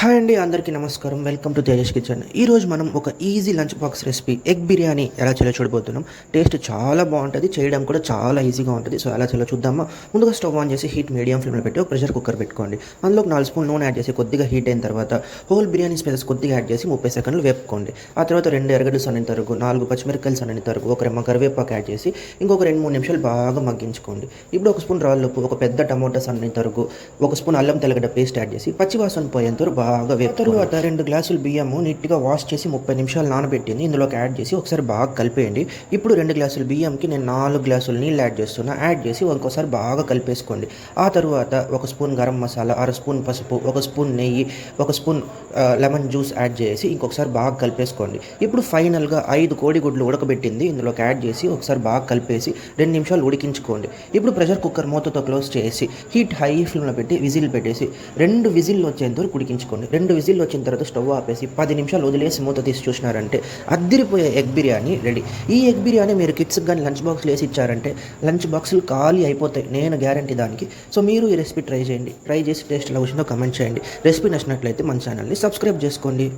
Hi అండి అందరికీ నమస్కారం. వెల్కమ్ టు తేజస్ కిచెన్ ఈరోజు మనం ఒక easy lunch box recipe egg biryani ఎలా చేయాలో చూడబోతున్నాం. టేస్ట్ చాలా బాగుంటుంది చేయడం కూడా చాలా ఈజీగా ఉంటుంది. సో ఎలా చేయాలో చూద్దామా? ముందుగా స్టవ్ ఆన్ చేసి హీట్ మీడియం ఫ్లేమ్లో పెట్టి ఒక ప్రెషర్ కుక్కర్ పెట్టుకోండి. అందులో ఒక నాలుగు స్పూన్ నూనె యాడ్ చేసి కొద్దిగా హీట్ అయిన తర్వాత హోల్ బిర్యానీ స్పైసెస్ కొద్దిగా యాడ్ చేసి ముప్పై సెకండ్లు వేపుకోండి. ఆ తర్వాత రెండు ఎరగడ్లు సన్నని తరుగు నాలుగు పచ్చిమిరకాయలు సన్నని తరుగు ఒక రెమ్మ కరివేపాకు యాడ్ చేసి ఇంకొక రెండు మూడు నిమిషాలు బాగా మగ్గించుకోండి. ఇప్పుడు ఒక స్పూన్ రాళ్ళు ఉప్పు ఒక పెద్ద టమోటా సన్నని తరుగు ఒక స్పూన్ అల్లం తెల్లగడ్డ పేస్ట్ యాడ్ చేసి పచ్చివాసన పోయేంత వరకు బాగా తరువాత రెండు గ్లాసులు బియ్యము నీట్గా వాష్ చేసి ముప్పై నిమిషాలు నానబెట్టింది. ఇందులోకి యాడ్ చేసి ఒకసారి బాగా కలిపేయండి. ఇప్పుడు రెండు గ్లాసులు బియ్యంకి నేను నాలుగు గ్లాసులు నీళ్ళు యాడ్ చేస్తున్నా. యాడ్ చేసి ఇంకోసారి బాగా కలిపేసుకోండి. ఆ తర్వాత ఒక స్పూన్ గరం మసాలా అర స్పూన్ పసుపు ఒక స్పూన్ నెయ్యి ఒక స్పూన్ లెమన్ జ్యూస్ యాడ్ చేసి ఇంకొకసారి బాగా కలిపేసుకోండి. ఇప్పుడు ఫైనల్గా ఐదు కోడిగుడ్లు ఉడకబెట్టింది. ఇందులోకి యాడ్ చేసి ఒకసారి బాగా కలిపేసి రెండు నిమిషాలు ఉడికించుకోండి. ఇప్పుడు ప్రెషర్ కుక్కర్ మూతతో క్లోజ్ చేసి హీట్ హై ఫ్లేమ్లో పెట్టి విజిల్ పెట్టేసి రెండు విజిల్ వచ్చేంత వరకు ఉడికించుకోండి. రెండు విజిల్లు వచ్చిన తర్వాత స్టవ్ ఆపేసి పది నిమిషాలు వదిలేసి మూత తీసి చూసినారంటే అద్దిరిపోయే ఎగ్ బిర్యానీ రెడీ. ఈ ఎగ్ బిర్యానీ మీరు కిడ్స్కి కానీ లంచ్ బాక్స్లు వేసి ఇచ్చారంటే లంచ్ బాక్సులు ఖాళీ అయిపోతాయి. నేను గ్యారంటీ దానికి. సో మీరు ఈ రెసిపీ ట్రై చేయండి. ట్రై చేసి టేస్ట్ ఎలా వచ్చిందో కమెంట్ చేయండి. రెసిపీ నచ్చినట్లయితే మన ఛానల్ని సబ్స్క్రైబ్ చేసుకోండి.